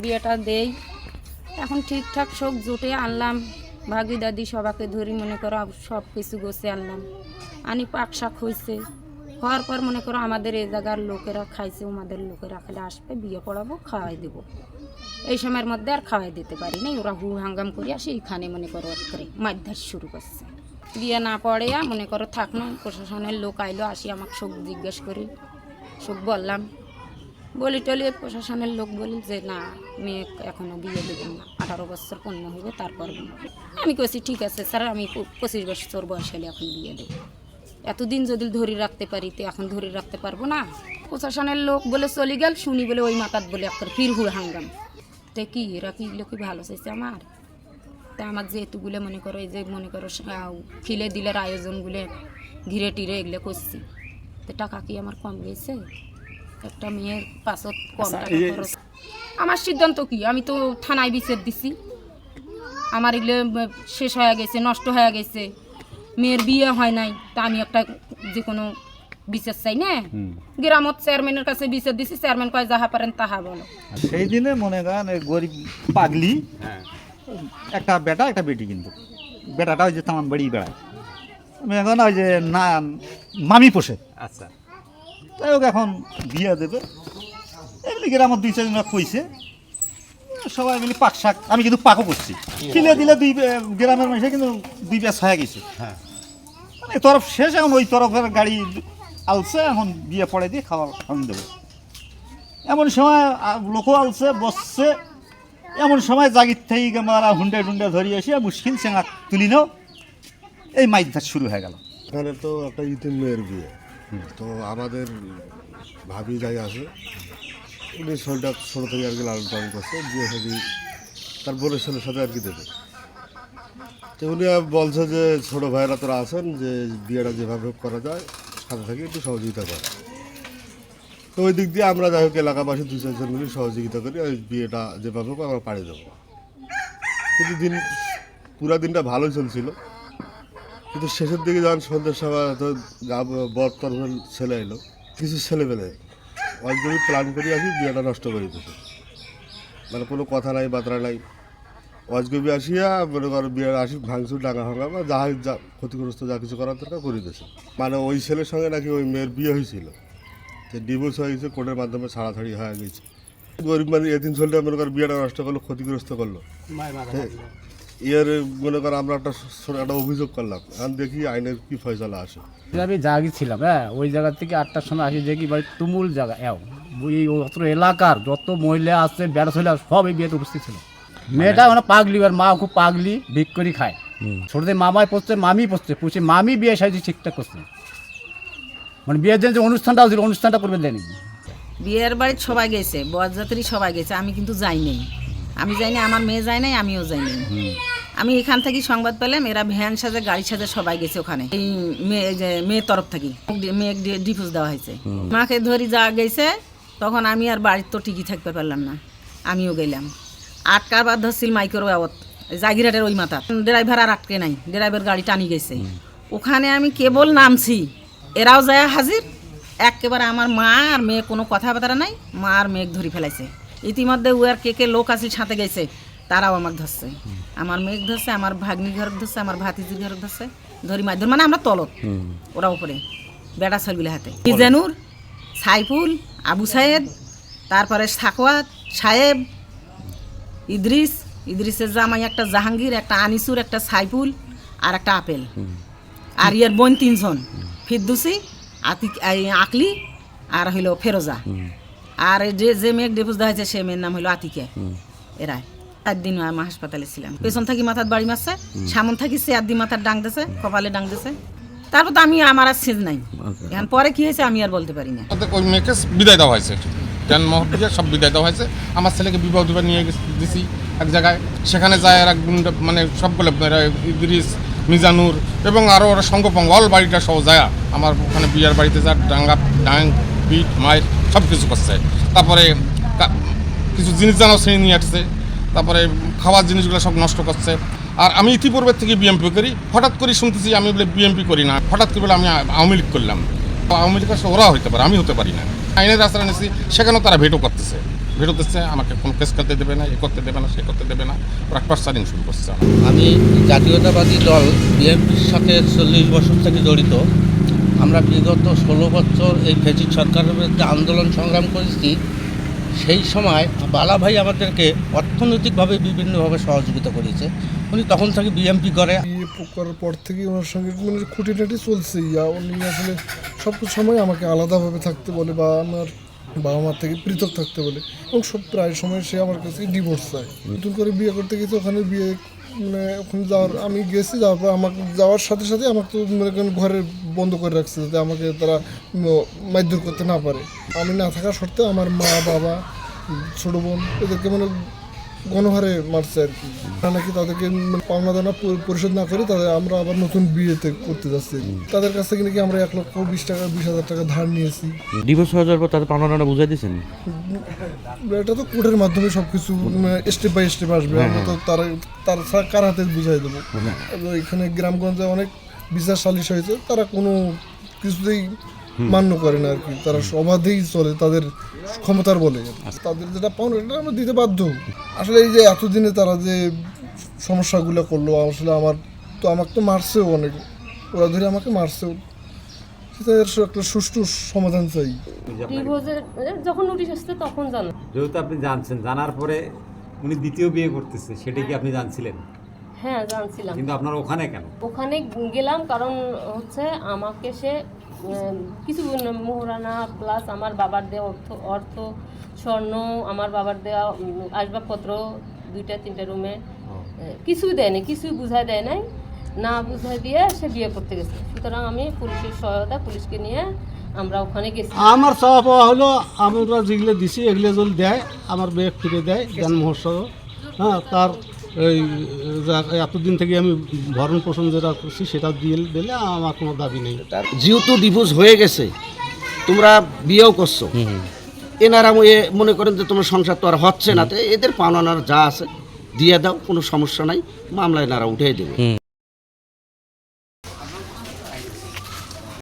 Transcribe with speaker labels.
Speaker 1: বিয়েটা দেই। এখন ঠিকঠাক শোক জুটে আনলাম। ভাগি দাদি সবাকে ধরি মনে করো সব কিছু গোছে আনলাম। আনি পাক শাক হয়েছে হওয়ার পর মনে করো আমাদের এই জায়গার লোকেরা খাইছে আমাদের লোকেরা খেলে আসবে, বিয়ে পড়াবো, খাওয়াই দেবো। এই সময়ের মধ্যে আর খাওয়াই দিতে পারি নাই। ওরা হু হাঙ্গাম করে আসে, এইখানে মনে করো করে মারধার শুরু করছে। বিয়ে না পড়ে মনে করো থাকল প্রশাসনের লোক আইলো, আসি আমাকে শোক জিজ্ঞেস করি। শোক বললাম বলি টলি, প্রশাসনের লোক বলি যে, না মেয়ে এখনও বিয়ে দেবেন না। আঠারো বছর পূর্ণ হইবে, তারপর আমি কইছি, ঠিক আছে, স্যার, আমি পঁচিশ বছর বয়স হলে এখন বিয়ে দেবো। এতদিন যদি ধরে রাখতে পারি, তো এখন ধরে রাখতে পারব না? প্রশাসনের লোক বলে, চলে গেল। শুনি বলে, ওই মাতাত বলে একটা ফির হুড় হাঙ্গাম। তে কি, এরা কি এগুলো কি ভালো চাইছে আমার? তা আমার যে এতগুলো মনে করো, এই যে মনে করো খিলে দিলের আয়োজনগুলো ঘিরে টিরে এগুলো করছি। তো টাকা কি আমার কম গেছে? একটা মেয়ের পাঁচত কম
Speaker 2: আচ্ছা,
Speaker 1: টাকা খরচ। আমার সিদ্ধান্ত কি? আমি তো থানায় বিচার দিছি। আমার এগুলো শেষ হয়ে গেছে নষ্ট হয়ে গেছে। মেয়ের বিয়ে হয় নাই তা আমি একটা যে কোনো বিচার চাই না? গ্রামত চেয়ারম্যানের কাছে বিচার দিছি চেয়ারম্যান কয় যাহা পারেন তাহা বলো।
Speaker 3: সেই দিনে মনে করেন গরিব পাগলি
Speaker 2: হ্যাঁ।
Speaker 3: একটা বেটা একটা বেটি কিন্তু। বেটাটা ওই যে তামান বাড়ি বেড়ায়। মনে করেন ওই যে না মামি পোষে।
Speaker 2: আচ্ছা।
Speaker 3: তাই হোক এখন বিয়ে দেবে। এমনি গ্রামের দুই চারজন কইছে। সবাই মিলে পাক শাক আমি কিন্তু পাকও করছি। খিলে দিলে দুই গ্রামের মানুষে কিন্তু দুই ব্যাস হয়ে গেছে।
Speaker 2: হ্যাঁ।
Speaker 3: মানে তরফ শেষ এখন ওই তরফের গাড়ি আলছে এখন বিয়ে পড়ে দিয়ে খাওয়া খাওয়ান দেবো। এমন সময় লোকও আলছে বসছে। এমন সময় জাগির থেকে মারা হুন্ডে টুন্ডে ধরি এসে মুশকিল চেঙা তুলি নাও এই মাইক ধার শুরু হয়ে গেল।
Speaker 4: এখানে তো একটা ইতিম মেয়ের বিয়ে। তো আমাদের ভাবি যাই আছে উনি শরীরটা ছোটো থেকে আর কি লালন পালন করছে বিয়ে সাথে তার বোনের ছেলের সাথে আর কি দেবে। তো উনি বলছে যে ছোটো ভাইয়েরা তোরা আছেন, যে বিয়েটা যেভাবে করা যায়, সাথে থেকে একটু সহযোগিতা করে। তো ওই দিক দিয়ে আমরা যাই হোক এলাকাবাসী দু চারজন মিলে সহযোগিতা করি ওই বিয়েটা যেভাবে হোক আমরা পাড়ি দেবো। কিন্তু দিন, পুরা দিনটা ভালোই চলছিল। কিন্তু শেষের দিকে যখন সন্ধ্যের সময় তো গা- বর তরফের ছেলে এলো। কিছু ছেলে পেলে। অলরেডি প্ল্যান করে আসি বিয়েটা নষ্ট করে দিতেছে মানে কোনো কথা নাই বাতরা নাই। অজগবি আসিয়া মনে করো বিয়ে আসি ভাঙচুর ডাঙা ভাঙা বা যা যা ক্ষতিগ্রস্ত যা কিছু করার দরকার করে দিয়েছে মানে ওই ছেলের সঙ্গে নাকি ওই মেয়ের বিয়ে হয়েছিল। যে ডিভোর্স হয়ে গেছে কোর্টের মাধ্যমে ছাড়াছাড়ি হয়ে গেছে। গরিব মানে এদিন ছেলেটা মনে করো বিয়েটা নষ্ট করল ক্ষতিগ্রস্ত করল। এর মনে করো আমরা একটা ছোট একটা অভিযোগ করলাম। এখন দেখি আইনের কি ফয়সলা আসে।
Speaker 5: আমি জাগি ছিলাম হ্যাঁ? ওই জায়গা থেকে আটটার সময় আসি দেখি ভাই তুমুল জায়গা এও। এই অত এলাকার যত মহিলা আছে বেড়া ছেলে সব এই বিয়েতে উপস্থিত ছিল। মেয়েটা মানে পাগলি আর মা খুব পাগলি ভিক করে খায়। ছোটদের মামায় পড়ছে মামি পড়ছে পুষে মামি বিয়ে সাইজ ঠিকঠাক করছে। মানে বিয়ের দিন যে অনুষ্ঠানটা হচ্ছিল অনুষ্ঠানটা করবে দেয়নি
Speaker 6: বিয়ের বাড়ির সবাই গেছে বরযাত্রী সবাই গেছে আমি কিন্তু যাই নাই। আমি যাই নাই আমার মেয়ে যায় নাই আমিও যাই নাই। আমি এখান থেকে সংবাদ পেলাম এরা ভ্যান সাজে গাড়ি সাজে সবাই গেছে ওখানে। এই মেয়ে মেয়ের তরফ থেকে মেয়ে ডিভোর্স দেওয়া হয়েছে। মাকে ধরি যা গেছে তখন আমি আর বাড়ির তো টিকি থাকতে পারলাম না। আমিও গেলাম। আটকার বাদ ধরছিল মাইকের বাবত জাগিরাটের ওই মাথা ড্রাইভার আর আটকে নাই ড্রাইভার গাড়ি টানি গেছে। ওখানে আমি কেবল নামছি এরাও যায় হাজির একেবারে আমার মা আর মেয়ে কোনো কথাবার্তা নাই মা আর মেয়ে ধরি ফেলাইছে। ইতিমধ্যে উয়ার কে কে লোক আছে সাথে গেছে তারাও আমার ধরছে। আমার মেঘ ধরছে আমার ভাগ্নি ঘর ধরছে আমার ভাতিজির ঘর ধরছে। ধরি মাছ ধর মানে আমরা তলত ওরা উপরে বেটা ছেলগুলো হাতে। মিজানুর সাইফুল আবু সাহেদ তারপরে সাকওয়াত সাহেব ইদ্রিস ইদ্রিসের জামাই একটা জাহাঙ্গীর একটা আনিসুর একটা সাইফুল আর একটা আপেল। আর ইয়ার বোন তিনজন ফিরদুসি আতিক আকলি আর হইল ফেরোজা। আর এই যে যে মেয়ে ডিভোর্স দেওয়া হয়েছে সে মেয়ের নাম হলো আতিকে। এরাই। চার দিন আমি হাসপাতালে ছিলাম। পেছন থাকি মাথার বাড়ি মারছে সামন থাকি সে আদি মাথার ডাং দিছে কপালে ডাং দিছে। তারপর তো আমি আমার আর সেজ নাই। এখন পরে কি হয়েছে আমি আর বলতে পারি না।
Speaker 7: ওই মেয়েকে বিদায় দেওয়া হয়েছে। জন্ম দিয়ে সব বিদায় দেওয়া হয়েছে। আমার ছেলেকে বিবাহ দিবার নিয়ে দিছি এক জায়গায়। সেখানে যায় আর এক গুন্ডা মানে সবগুলো এরা ইদ্রিস মিজানুর এবং আরও ওরা সঙ্গপঙ্গ অল বাড়িটা সহ যায়। আমার ওখানে বিয়ার বাড়িতে যা ডাঙ্গা ডাং পিট মায়ের সব কিছু করছে। তারপরে কিছু জিনিস জানাও শ্রেণি নিয়ে আসছে। তারপরে খাওয়ার জিনিসগুলো সব নষ্ট করছে। আর আমি ইতিপূর্বে থেকে বিএমপি করি। হঠাৎ করে শুনতেছি আমি বলে বিএমপি করি না। হঠাৎ করে বলে আমি আওয়ামী লীগ করলাম। আওয়ামী লীগ আসলে ওরা হতে পারে আমি হতে পারি না। আইনের রাস্তা নিয়েছি সেখানেও তারা ভেটো করতেছে। ফেরত দিচ্ছে, আমাকে কোনো কেস করতে দেবে না, এ করতে দেবে না, সে করতে দেবে না। ওরা টর্চারিং শুরু করছে।
Speaker 2: আমি জাতীয়তাবাদী দল বিএনপির সাথে চল্লিশ বছর থেকে জড়িত। আমরা বিগত ষোলো বছর এই ফেসিড সরকারের বিরুদ্ধে আন্দোলন সংগ্রাম করেছি সেই সময় বালা ভাই আমাদেরকে অর্থনৈতিকভাবে বিভিন্নভাবে সহযোগিতা করেছে। উনি তখন থেকে বিএমপি করে।
Speaker 8: বিয়ে করার পর থেকে ওনার সঙ্গে মানে খুঁটিনাটি চলছে। ইয়া উনি আসলে সব সময় আমাকে আলাদাভাবে থাকতে বলে বা আমার বাবা মার থেকে পৃথক থাকতে বলে এবং সব প্রায় সময় সে আমার কাছে ডিভোর্স চায়। নতুন করে বিয়ে করতে গেছে ওখানে বিয়ে মানে ওখানে যাওয়ার, আমি গেছি যাওয়ার পর আমাকে যাওয়ার সাথে সাথে আমাকে তো মনে করেন ঘরে বন্ধ করে রাখছে যাতে আমাকে তারা মারধর করতে না পারে। আমি না থাকা সত্ত্বেও আমার মা, বাবা ছোটো বোন, এদেরকে মানে গণহারে মারছে আর কি। নাকি তাদেরকে মানে পাওনা দানা পরিশোধ না করে তাদের আমরা আবার নতুন বিয়েতে করতে যাচ্ছি। তাদের কাছ থেকে নাকি আমরা এক লক্ষ বিশ টাকা বিশ হাজার টাকা ধার নিয়েছি।
Speaker 9: ডিভোর্স হয়ে যাওয়ার পর তাদের পাওনাটা বুঝাই দিয়েছেন?
Speaker 8: এটা তো কোর্টের মাধ্যমে সব কিছু স্টেপ বাই স্টেপ আসবে। আমরা তো তার তার ছা- কার হাতে বুঝাই দেবো? এবং এখানে গ্রামগঞ্জে অনেক বিচার সালিশ হয়েছে। তারা কোনো কিছুতেই মান্য করে না আর কি তারা সবাধেই চলে তাদের ক্ষমতার বলে। তাদের যেটা পাওনা এটা আমরা দিতে বাধ্য। আসলে এই যে এতদিনে তারা যে সমস্যাগুলো করল আসলে আমার তো আমাকে তো মারছেও অনেক। ওরা ধরে আমাকে মারছেও। একটা সুষ্ঠু সমাধান চাই।
Speaker 10: যখন নোটিশ আসছে তখন জানো।
Speaker 11: যেহেতু আপনি জানছেন জানার পরে উনি দ্বিতীয় বিয়ে করতেছে সেটা কি আপনি জানছিলেন?
Speaker 10: হ্যাঁ জানছিলাম।
Speaker 11: কিন্তু আপনার ওখানে কেন?
Speaker 10: ওখানে গেলাম কারণ হচ্ছে আমাকে সে কিছু মোহরানা প্লাস আমার বাবার দেওয়া অর্থ অর্থ স্বর্ণ আমার বাবার দেওয়া আসবাবপত্র দুইটা তিনটা রুমে কিছুই দেয়নি কিছুই বুঝাই দেয় নাই না বুঝাই দিয়ে সে বিয়ে করতে গেছে। সুতরাং আমি পুলিশের সহায়তা পুলিশকে নিয়ে আমরা ওখানে গেছি।
Speaker 12: আমার চাওয়া পাওয়া হলো আমরা যেগুলো দিছি এগুলো যদি দেয় আমার বেগ ফিরে দেয় জ্ঞান মহোৎসব। হ্যাঁ তার এই এতদিন থেকে আমি ভরণ পোষণ যেটা করছি সেটা দিয়ে দিলে আমার কোনো দাবি নেই।
Speaker 2: যেহেতু ডিভোর্স হয়ে গেছে তোমরা বিয়েও করছ। এনারা এ মনে করেন যে তোমার সংসার তো আর হচ্ছে না তো এদের পাওনার যা আছে দিয়ে দাও কোনো সমস্যা নাই মামলায় এনারা উঠে দেবে।